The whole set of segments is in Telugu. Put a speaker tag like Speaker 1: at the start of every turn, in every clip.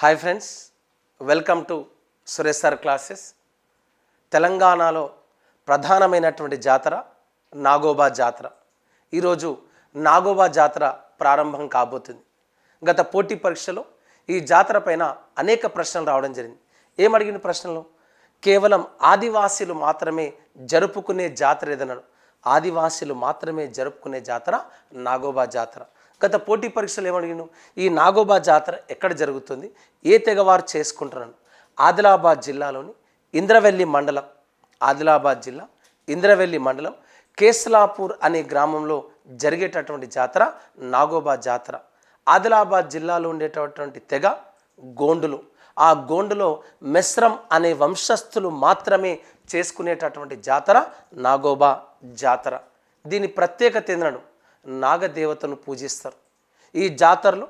Speaker 1: Hi friends welcome to Suresh sir classes తెలంగాణలో ప్రధానమైనటువంటి జాతర నాగోబా జాతర. ఈరోజు నాగోబా జాతర ప్రారంభం కాబోతుంది. గత పోటీ పరీక్షలో ఈ జాతర పైన అనేక ప్రశ్నలు రావడం జరిగింది. ఏమడిగిన ప్రశ్నలు? కేవలం ఆదివాసీలు మాత్రమే జరుపుకునే జాతర ఏదన్నాడు? ఆదివాసీలు మాత్రమే జరుపుకునే జాతర నాగోబా జాతర. గత పోటీ పరీక్షలు ఏమడిగాను? ఈ నాగోబా జాతర ఎక్కడ జరుగుతుంది? ఏ తెగవారు చేసుకుంటున్నాను ఆదిలాబాద్ జిల్లాలోని ఇంద్రవెల్లి మండలం ఆదిలాబాద్ జిల్లా ఇంద్రవెల్లి మండలం కేస్లాపూర్ అనే గ్రామంలో జరిగేటటువంటి జాతర నాగోబా జాతర. ఆదిలాబాద్ జిల్లాలో ఉండేటటువంటి తెగ గోండులు. ఆ గోండులో మెస్రం అనే వంశస్థులు మాత్రమే చేసుకునేటటువంటి జాతర నాగోబా జాతర. దీని ప్రత్యేకత ఏంటన్నాడు నాగదేవతను పూజిస్తారు. ఈ జాతరలో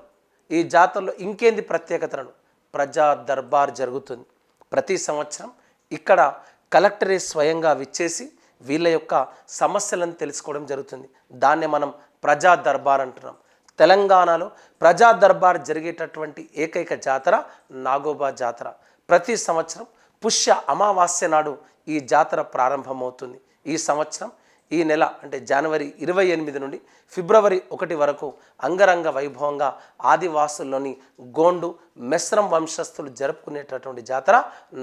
Speaker 1: ఈ జాతరలో ఇంకేంది ప్రత్యేకతను ప్రజా దర్బార్ జరుగుతుంది. ప్రతి సంవత్సరం ఇక్కడ కలెక్టరే స్వయంగా విచ్చేసి వీళ్ళ యొక్క సమస్యలను తెలుసుకోవడం జరుగుతుంది. దాన్నే మనం ప్రజా దర్బార్ అంటున్నాం. తెలంగాణలో ప్రజా దర్బార్ జరిగేటటువంటి ఏకైక జాతర నాగోబా జాతర. ప్రతి సంవత్సరం పుష్య అమావాస్య నాడు ఈ జాతర ప్రారంభమవుతుంది. ఈ సంవత్సరం ఈ నెల అంటే జనవరి ఇరవై ఎనిమిది నుండి ఫిబ్రవరి ఒకటి వరకు అంగరంగ వైభవంగా ఆదివాసుల్లోని గోండు మెస్రం వంశస్థులు జరుపుకునేటటువంటి జాతర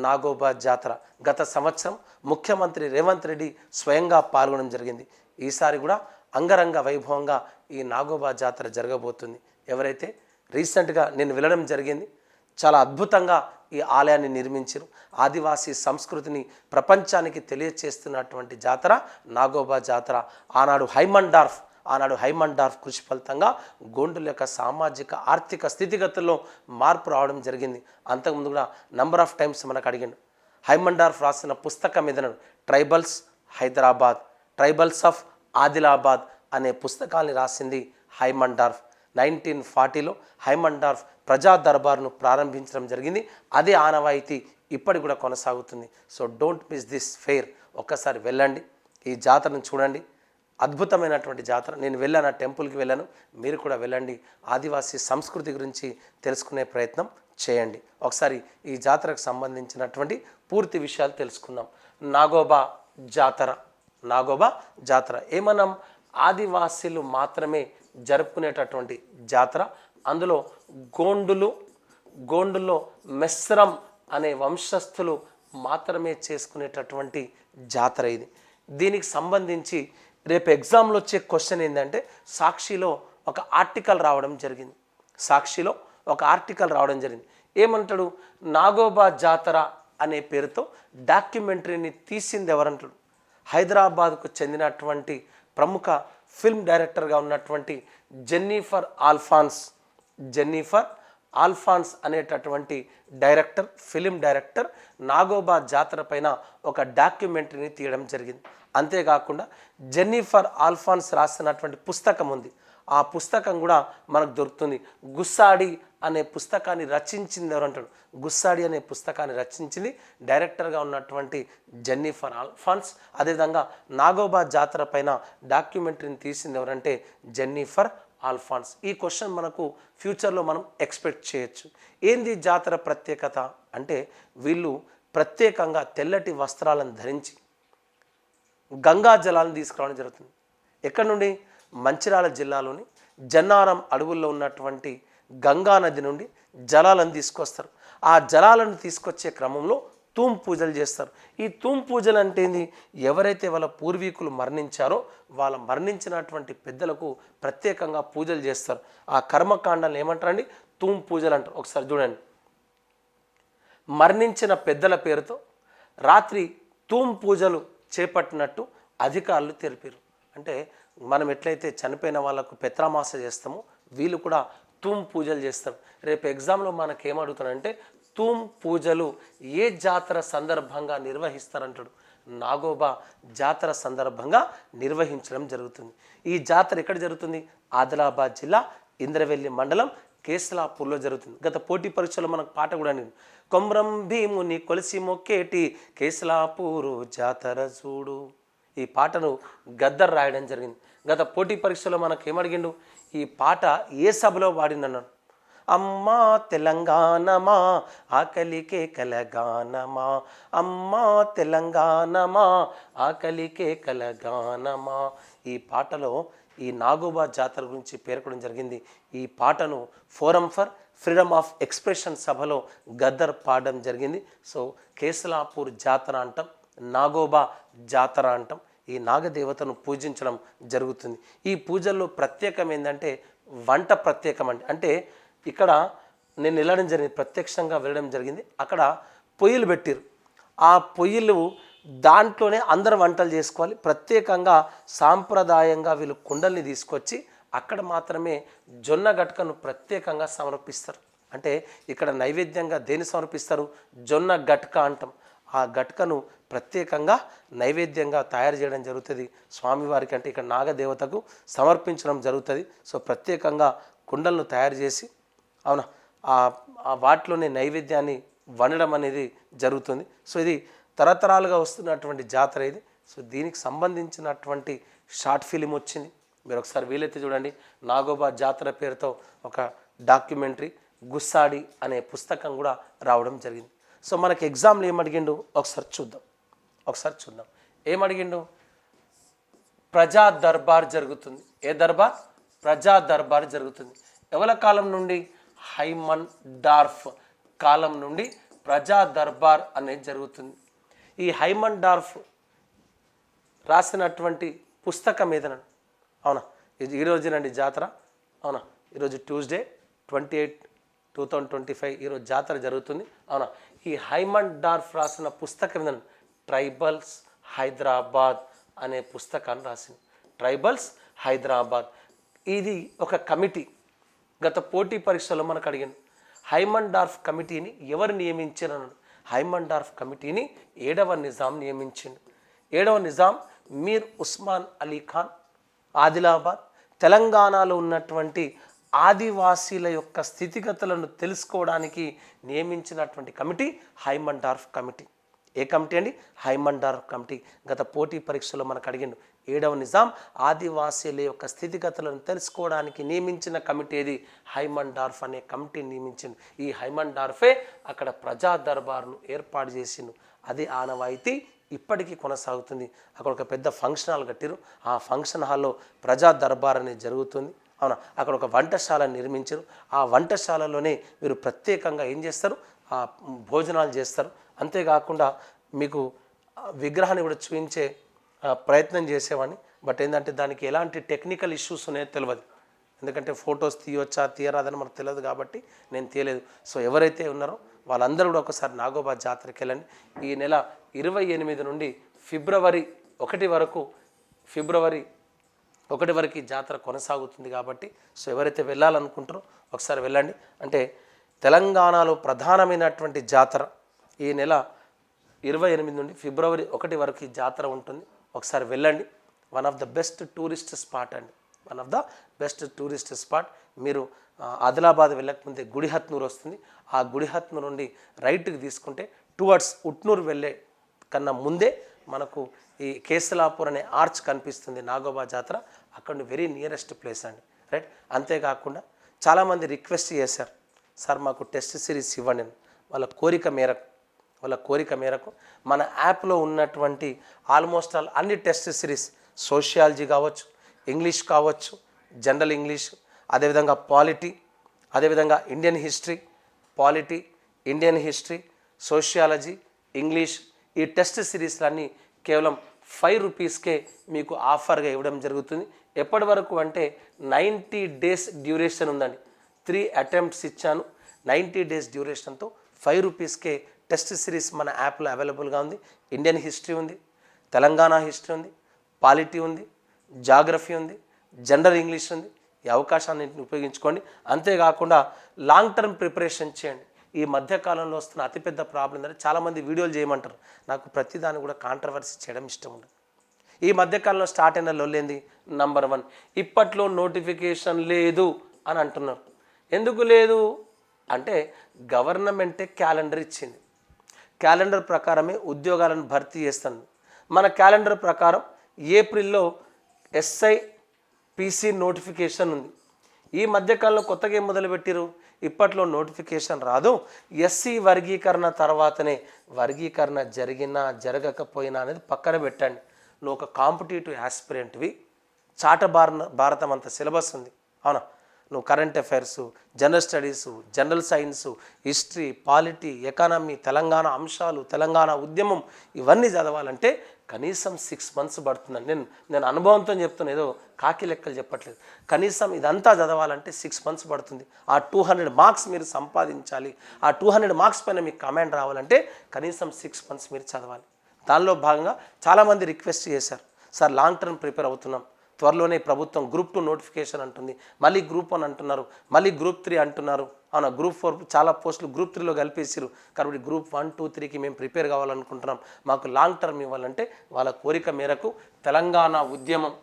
Speaker 1: నాగోబా జాతర. గత సంవత్సరం ముఖ్యమంత్రి రేవంత్ రెడ్డి స్వయంగా పాల్గొనడం జరిగింది. ఈసారి కూడా అంగరంగ వైభవంగా ఈ నాగోబా జాతర జరగబోతుంది. ఎవరైతే రీసెంట్గా నేను వెళ్ళడం జరిగింది చాలా అద్భుతంగా ఈ ఆలయాన్ని నిర్మించారు. ఆదివాసీ సంస్కృతిని ప్రపంచానికి తెలియచేస్తున్నటువంటి జాతర నాగోబా జాతర ఆనాడు హైమండార్ఫ్ ఆనాడు హైమండార్ఫ్ కృషి ఫలితంగా గోండుల యొక్క సామాజిక ఆర్థిక స్థితిగతుల్లో మార్పు రావడం జరిగింది. అంతకుముందు కూడా నంబర్ ఆఫ్ టైమ్స్ మనకు అడిగిండు. హైమండార్ఫ్ రాసిన పుస్తకం మీద tribals Hyderabad tribals of Adilabad అనే పుస్తకాన్ని రాసింది హైమండార్ఫ్. నైన్టీన్ ఫార్టీలో హైమండార్ఫ్ ప్రజా దర్బార్ను ప్రారంభించడం జరిగింది. అదే ఆనవాయితీ ఇప్పటికి కూడా కొనసాగుతుంది. So don't miss this fair. ఒక్కసారి వెళ్ళండి. ఈ జాతరను చూడండి. అద్భుతమైనటువంటి జాతర. నేను వెళ్ళాను ఆ టెంపుల్కి వెళ్ళాను. మీరు కూడా వెళ్ళండి. ఆదివాసీ సంస్కృతి గురించి తెలుసుకునే ప్రయత్నం చేయండి. ఒకసారి ఈ జాతరకు సంబంధించినటువంటి పూర్తి విషయాలు తెలుసుకుందాం. నాగోబా జాతర. నాగోబా జాతర. ఏమన్నాం ఆదివాసీలు మాత్రమే జరుపుకునేటటువంటి జాతర. అందులో గోండులు గోండులో మెస్రం అనే వంశస్థులు మాత్రమే చేసుకునేటటువంటి జాతర ఇది. దీనికి సంబంధించి రేపు ఎగ్జామ్లో వచ్చే క్వశ్చన్ ఏంటంటే సాక్షిలో ఒక ఆర్టికల్ రావడం జరిగింది. సాక్షిలో ఒక ఆర్టికల్ రావడం జరిగింది. ఏమంటాడు? నాగోబా జాతర అనే పేరుతో డాక్యుమెంటరీని తీసింది ఎవరంటాడు? హైదరాబాద్కు చెందినటువంటి ప్రముఖ ఫిల్మ్ డైరెక్టర్గా ఉన్నటువంటి జెన్నిఫర్ ఆల్ఫాన్స్. జెన్నిఫర్ ఆల్ఫాన్స్ అనేటటువంటి director film director Nagoba Jatara పైన ఒక డాక్యుమెంటరీని తీయడం జరిగింది. అంతేకాకుండా జెన్నిఫర్ ఆల్ఫాన్స్ రాసినటువంటి పుస్తకం ఉంది. ఆ పుస్తకం కూడా మనకు దొరుకుతుంది. గుస్సాడి అనే పుస్తకాన్ని రచించింది ఎవరంటాడు గుస్సాడి అనే పుస్తకాన్ని రచించింది డైరెక్టర్గా ఉన్నటువంటి జెన్నిఫర్ ఆల్ఫాన్స్. అదేవిధంగా నాగోబా జాతర పైన డాక్యుమెంటరీని తీసింది ఎవరంటే జెన్నిఫర్ ఆల్ఫాన్స్. ఈ క్వశ్చన్ మనకు ఫ్యూచర్లో మనం ఎక్స్పెక్ట్ చేయొచ్చు. ఏంది జాతర ప్రత్యేకత? అంటే వీళ్ళు ప్రత్యేకంగా తెల్లటి వస్త్రాలను ధరించి గంగా జలాలను తీసుకురావడం జరుగుతుంది. ఎక్కడి నుండి? మంచిరాల జిల్లాలోని జన్నారం అడవుల్లో ఉన్నటువంటి గంగా నది నుండి జలాలను తీసుకొస్తారు. ఆ జలాలను తీసుకొచ్చే క్రమంలో తూమ్ పూజలు చేస్తారు. ఈ తూమ్ పూజలు అంటే ఏంది? ఎవరైతే వాళ్ళ పూర్వీకులు మరణించారో వాళ్ళ మరణించినటువంటి పెద్దలకు ప్రత్యేకంగా పూజలు చేస్తారు. ఆ కర్మకాండాలు ఏమంటారండి తూమ్ పూజలు అంటారు. ఒకసారి చూడండి. మరణించిన పెద్దల పేరుతో రాత్రి తూమ్ పూజలు చేపట్టినట్టు అధికారులు తెలిపారు. అంటే మనం ఎట్లయితే చనిపోయిన వాళ్ళకు పెత్రామాస చేస్తామో వీళ్ళు కూడా తూమ్ పూజలు చేస్తారు. రేపు ఎగ్జామ్లో మనకేమడుగుతారంటే తూమ్ పూజలు ఏ జాతర సందర్భంగా నిర్వహిస్తారంటాడు? నాగోబా జాతర సందర్భంగా నిర్వహించడం జరుగుతుంది. ఈ జాతర ఎక్కడ జరుగుతుంది? ఆదిలాబాద్ జిల్లా ఇంద్రవెల్లి మండలం కేసలాపూర్లో జరుగుతుంది. గత పోటీ పరీక్షలో మనకు పాట కూడా నేను కొమ్రం భీముని కొలిసి మొక్కేటి కేసలాపూరు జాతర చూడు. ఈ పాటను గద్దర్ రాయడం జరిగింది. గత పోటీ పరీక్షలో మనకు ఏమడిగిండు ఈ పాట ఏ సభలో వాడిందన్నాడు? అమ్మా తెలంగాణమా ఆకలికే కలగానమా. అమ్మా తెలంగాణమా ఆకలికే కలగానమా. ఈ పాటలో ఈ నాగోబా జాతర గురించి పేర్కొనడం జరిగింది. ఈ పాటను forum for freedom of expression సభలో గద్దర్ పాడడం జరిగింది. సో కేసలాపూర్ జాతర అంటాం నాగోబా జాతర అంటాం. ఈ నాగదేవతను పూజించడం జరుగుతుంది. ఈ పూజల్లో ప్రత్యేకం ఏంటంటే వంట ప్రత్యేకం అంటే అంటే ఇక్కడ నేను వెళ్ళడం జరిగింది ప్రత్యక్షంగా వెళ్ళడం జరిగింది. అక్కడ పొయ్యిలు పెట్టిరు ఆ పొయ్యిలు దాంట్లోనే అందరు వంటలు చేసుకోవాలి. ప్రత్యేకంగా సాంప్రదాయంగా వీళ్ళు కుండల్ని తీసుకొచ్చి అక్కడ మాత్రమే జొన్న గట్కను ప్రత్యేకంగా సమర్పిస్తారు. అంటే ఇక్కడ నైవేద్యంగా దేని సమర్పిస్తారు? జొన్న గట్క అంటాం. ఆ గట్కను ప్రత్యేకంగా నైవేద్యంగా తయారు చేయడం జరుగుతుంది. స్వామివారికి అంటే ఇక్కడ నాగదేవతకు సమర్పించడం జరుగుతుంది. సో ప్రత్యేకంగా కుండలను తయారు చేసి అవునా? ఆ వాటిలోనే నైవేద్యాన్ని వండడం అనేది జరుగుతుంది. సో ఇది తరతరాలుగా వస్తున్నటువంటి జాతర ఇది. సో దీనికి సంబంధించినటువంటి షార్ట్ ఫిలిం వచ్చింది. మీరు ఒకసారి వీలైతే చూడండి. నాగోబా జాతర పేరుతో ఒక డాక్యుమెంటరీ గుస్సాడి అనే పుస్తకం కూడా రావడం జరిగింది. సో మనకి ఎగ్జామ్లు ఏం అడిగిండు? ఒకసారి చూద్దాం. ఒకసారి చూద్దాం. ఏం అడిగిండు? ప్రజా దర్బార్ జరుగుతుంది. ఏ దర్బార్? ప్రజా దర్బార్ జరుగుతుంది. ఎవల కాలం నుండి? హైమన్ డార్ఫ్ కాలం నుండి ప్రజా దర్బార్ అనేది జరుగుతుంది. ఈ హైమన్ డార్ఫ్ రాసినటువంటి పుస్తకం ఏదనండి అవునా? ఇది ఈ జాతర. అవునా? ఈరోజు Tuesday twenty eight two thousand twenty five ఈరోజు జాతర జరుగుతుంది. అవునా? ఈ హైమన్ డార్ఫ్ రాసిన పుస్తకం ఏదండి ట్రైబల్స్ హైదరాబాద్ అనే పుస్తకాన్ని రాసింది. ట్రైబల్స్ హైదరాబాద్. ఇది ఒక కమిటీ గత పోటీ పరీక్షలో మనకు అడిగాను హైమన్ డార్ఫ్ కమిటీని ఎవరు నియమించారన్నాడు హైమన్ డార్ఫ్ కమిటీని ఏడవ నిజాం నియమించిండు. ఏడవ నిజాం మీర్ ఉస్మాన్ అలీ ఖాన్ ఆదిలాబాద్ తెలంగాణలో ఉన్నటువంటి ఆదివాసీల యొక్క స్థితిగతులను తెలుసుకోవడానికి నియమించినటువంటి కమిటీ హైమన్ డార్ఫ్ కమిటీ. ఏ కమిటీ అండి? Haimendorf committee. గత పోటీ పరీక్షలో మనకు అడిగిండు ఏడవ నిజాం ఆదివాసీల యొక్క స్థితిగతులను తెలుసుకోవడానికి నియమించిన కమిటీ ఏది? హైమన్ డార్ఫ్ అనే కమిటీ నియమించింది ఈ హైమన్ డార్ఫే అక్కడ ప్రజా దర్బార్ను ఏర్పాటు చేసిండు. అది ఆనవాయితీ ఇప్పటికీ కొనసాగుతుంది. అక్కడ ఒక పెద్ద ఫంక్షన్ హాల్ కట్టిరు. ఆ ఫంక్షన్ హాల్లో ప్రజా దర్బార్ అనేది జరుగుతుంది. అవునా? అక్కడ ఒక వంటశాల నిర్మించరు. ఆ వంటశాలలోనే మీరు ప్రత్యేకంగా ఏం చేస్తారు? ఆ భోజనాలు చేస్తారు. అంతేకాకుండా మీకు విగ్రహాన్ని కూడా చూపించే ప్రయత్నం చేసేవాడిని. బట్ ఏంటంటే దానికి ఎలాంటి టెక్నికల్ ఇష్యూస్ ఉన్నాయో తెలియదు ఎందుకంటే ఫొటోస్ తీయొచ్చా తీయరాదని మనకు తెలియదు కాబట్టి నేను తీయలేదు. సో ఎవరైతే ఉన్నారో వాళ్ళందరూ కూడా ఒకసారి నాగోబా జాతరకి వెళ్ళండి. ఈ నెల ఇరవై ఎనిమిది నుండి ఫిబ్రవరి ఒకటి వరకు ఫిబ్రవరి ఒకటి వరకు జాతర కొనసాగుతుంది కాబట్టి సో ఎవరైతే వెళ్ళాలనుకుంటారో ఒకసారి వెళ్ళండి. అంటే తెలంగాణలో ప్రధానమైనటువంటి జాతర ఈ నెల ఇరవై ఎనిమిది నుండి ఫిబ్రవరి ఒకటి వరకు ఈ జాతర ఉంటుంది. ఒకసారి వెళ్ళండి. One of the best tourist spot అండి. One of the best tourist spot మీరు ఆదిలాబాద్ వెళ్ళకముందే గుడిహత్నూరు వస్తుంది. ఆ గుడిహత్నూరు నుండి రైట్కి తీసుకుంటే టువర్డ్స్ ఉట్నూరు వెళ్ళే కన్నా ముందే మనకు ఈ కేసలాపూర్ అనే ఆర్చ్ కనిపిస్తుంది నాగోబా జాతర. అక్కడ వెరీ నియరెస్ట్ ప్లేస్ అండి. రైట్ అంతేకాకుండా చాలామంది రిక్వెస్ట్ చేశారు. సార్ మాకు టెస్ట్ సిరీస్ ఇవ్వండి వాళ్ళ కోరిక మేరకు వాళ్ళ కోరిక మేరకు మన యాప్లో ఉన్నటువంటి ఆల్మోస్ట్ ఆల్ అన్ని టెస్ట్ సిరీస్ సోషియాలజీ కావచ్చు ఇంగ్లీష్ కావచ్చు జనరల్ ఇంగ్లీష్ అదేవిధంగా పాలిటీ అదేవిధంగా Indian history polity Indian history sociology English ఈ టెస్ట్ సిరీస్లన్నీ కేవలం ఫైవ్ రూపీస్కే మీకు ఆఫర్గా ఇవ్వడం జరుగుతుంది. ఎప్పటి వరకు అంటే నైంటీ డేస్ డ్యూరేషన్ ఉందండి. త్రీ అటెంప్ట్స్ ఇచ్చాను. నైంటీ డేస్ డ్యూరేషన్తో ఫైవ్ రూపీస్కే టెస్ట్ సిరీస్ మన యాప్లో అవైలబుల్గా ఉంది. ఇండియన్ హిస్టరీ ఉంది తెలంగాణ హిస్టరీ ఉంది పాలిటీ ఉంది జాగ్రఫీ ఉంది జనరల్ ఇంగ్లీష్ ఉంది. ఈ అవకాశాన్ని ఉపయోగించుకోండి. అంతేకాకుండా లాంగ్ టర్మ్ ప్రిపరేషన్ చేయండి. ఈ మధ్యకాలంలో వస్తున్న అతిపెద్ద ప్రాబ్లం ఏంటంటే చాలామంది వీడియోలు చేయమంటారు. నాకు ప్రతిదాన్ని కూడా కాంట్రవర్సీ చేయడం ఇష్టం ఉండదు. ఈ మధ్యకాలంలో స్టార్ట్ అయిన లొల్లేంది నంబర్ వన్ ఇప్పట్లో నోటిఫికేషన్ లేదు అని అంటున్నారు. ఎందుకు లేదు? అంటే గవర్నమెంటే క్యాలెండర్ ఇచ్చింది. క్యాలెండర్ ప్రకారమే ఉద్యోగాలను భర్తీ చేస్తుంది మన క్యాలెండర్ ప్రకారం ఏప్రిల్లో ఎస్ఐ పీసీ నోటిఫికేషన్ ఉంది. ఈ మధ్యకాలంలో కొత్తగా ఏం మొదలుపెట్టారు ఇప్పట్లో నోటిఫికేషన్ రాదు. ఎస్సీ వర్గీకరణ తర్వాతనే వర్గీకరణ జరిగినా జరగకపోయినా అనేది పక్కన పెట్టండి. నువ్వు ఒక కాంపిటేటివ్ యాస్పిరెంట్వి. చాట భారత భారతం అంత సిలబస్ ఉంది. అవునా? నువ్వు current affairs general studies general science history polity economy Telangana అంశాలు తెలంగాణ ఉద్యమం ఇవన్నీ చదవాలంటే కనీసం సిక్స్ మంత్స్ పడుతుందని నేను నేను అనుభవంతో చెప్తున్నా. ఏదో కాకి లెక్కలు చెప్పట్లేదు. కనీసం ఇదంతా చదవాలంటే సిక్స్ మంత్స్ పడుతుంది. ఆ టూ హండ్రెడ్ మార్క్స్ మీరు సంపాదించాలి. ఆ టూ హండ్రెడ్ మార్క్స్ పైన మీకు కమాండ్ రావాలంటే కనీసం సిక్స్ మంత్స్ మీరు చదవాలి. దానిలో భాగంగా చాలామంది రిక్వెస్ట్ చేశారు. సార్ లాంగ్ టర్మ్ ప్రిపేర్ అవుతున్నాం. త్వరలోనే ప్రభుత్వం గ్రూప్ టూ నోటిఫికేషన్ అంటుంది మళ్ళీ గ్రూప్ వన్ అంటున్నారు మళ్ళీ గ్రూప్ త్రీ అంటున్నారు. అవునా గ్రూప్ ఫోర్ చాలా పోస్టులు గ్రూప్ త్రీలో కలిపేసారు కాబట్టి గ్రూప్ వన్ టూ త్రీకి మేము ప్రిపేర్ కావాలనుకుంటున్నాం. మాకు లాంగ్ టర్మ్ ఇవ్వాలంటే వాళ్ళ కోరిక మేరకు తెలంగాణ ఉద్యమం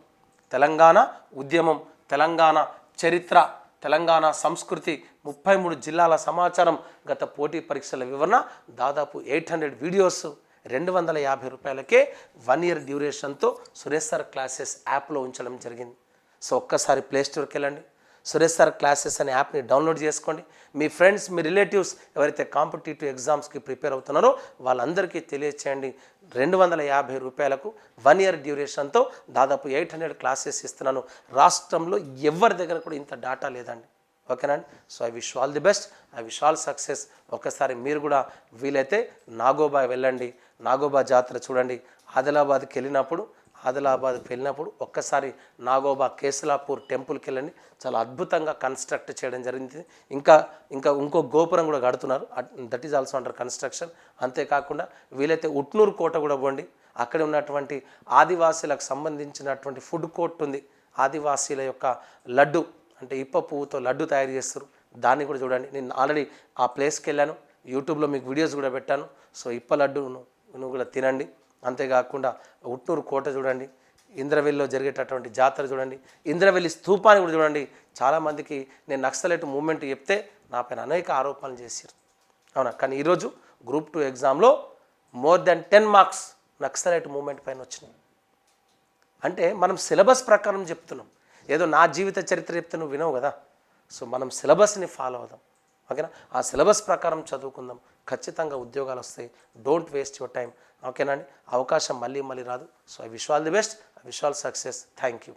Speaker 1: తెలంగాణ ఉద్యమం తెలంగాణ చరిత్ర తెలంగాణ సంస్కృతి ముప్పై మూడు జిల్లాల సమాచారం గత పోటీ పరీక్షల వివరణ దాదాపు ఎయిట్ హండ్రెడ్ వీడియోస్ రెండు వందల యాభై రూపాయలకే వన్ ఇయర్ డ్యూరేషన్తో సురేష్ సార్ క్లాసెస్ యాప్లో ఉంచడం జరిగింది. సో ఒక్కసారి ప్లేస్టోర్కి వెళ్ళండి. సురేష్ సార్ క్లాసెస్ అనే యాప్ని డౌన్లోడ్ చేసుకోండి. మీ ఫ్రెండ్స్ మీ రిలేటివ్స్ ఎవరైతే కాంపిటేటివ్ ఎగ్జామ్స్కి ప్రిపేర్ అవుతున్నారో వాళ్ళందరికీ తెలియచేయండి. రెండు వందల యాభై రూపాయలకు వన్ ఇయర్ డ్యూరేషన్తో దాదాపు ఎయిట్ హండ్రెడ్ క్లాసెస్ ఇస్తున్నాను. రాష్ట్రంలో ఎవరి దగ్గర కూడా ఇంత డాటా లేదండి. ఓకేనండి so I wish all the best. I wish all success. ఒకసారి మీరు కూడా వీలైతే నాగోబా వెళ్ళండి. నాగోబా జాతర చూడండి. ఆదిలాబాద్కి వెళ్ళినప్పుడు ఆదిలాబాద్కి వెళ్ళినప్పుడు ఒక్కసారి నాగోబా కేసలాపూర్ టెంపుల్కి వెళ్ళండి. చాలా అద్భుతంగా కన్స్ట్రక్ట్ చేయడం జరిగింది. ఇంకా ఇంకా ఇంకో గోపురం కూడా కడుతున్నారు. That is also under construction అంతేకాకుండా వీలైతే ఉట్నూరు కోట కూడా పోండి. అక్కడ ఉన్నటువంటి ఆదివాసీలకు సంబంధించినటువంటి ఫుడ్ కోర్ట్ ఉంది. ఆదివాసీల యొక్క లడ్డు అంటే ఇప్ప పువ్వుతో లడ్డు తయారు చేస్తారు. దాన్ని కూడా చూడండి. నేను ఆల్రెడీ ఆ ప్లేస్కి వెళ్ళాను. యూట్యూబ్లో మీకు వీడియోస్ కూడా పెట్టాను. సో ఇప్ప లడ్డును నువ్వు కూడా తినండి. అంతేకాకుండా ఉట్నూరు కోట చూడండి. ఇంద్రవెల్లిలో జరిగేటటువంటి జాతర చూడండి. ఇంద్రవెల్లి స్థూపాన్ని కూడా చూడండి. చాలామందికి నేను నక్సలైట్ మూమెంట్ చెప్తే నాపైన అనేక ఆరోపణలు చేశారు అవునా? కానీ ఈరోజు గ్రూప్ టూ ఎగ్జామ్లో more than ten marks Naxalite movement పైన వచ్చినాయి. అంటే మనం సిలబస్ ప్రకారం చెప్తున్నాం. ఏదో నా జీవిత చరిత్ర చెప్తే నువ్వు వినవు కదా. సో మనం సిలబస్ని ఫాలో అవుదాం. ఓకేనా? ఆ సిలబస్ ప్రకారం చదువుకుందాం. ఖచ్చితంగా ఉద్యోగాలు వస్తాయి. డోంట్ వేస్ట్ యువర్ టైం ఓకేనా అండి? అవకాశం మళ్ళీ మళ్ళీ రాదు. So I wish all the best I wish all success thank you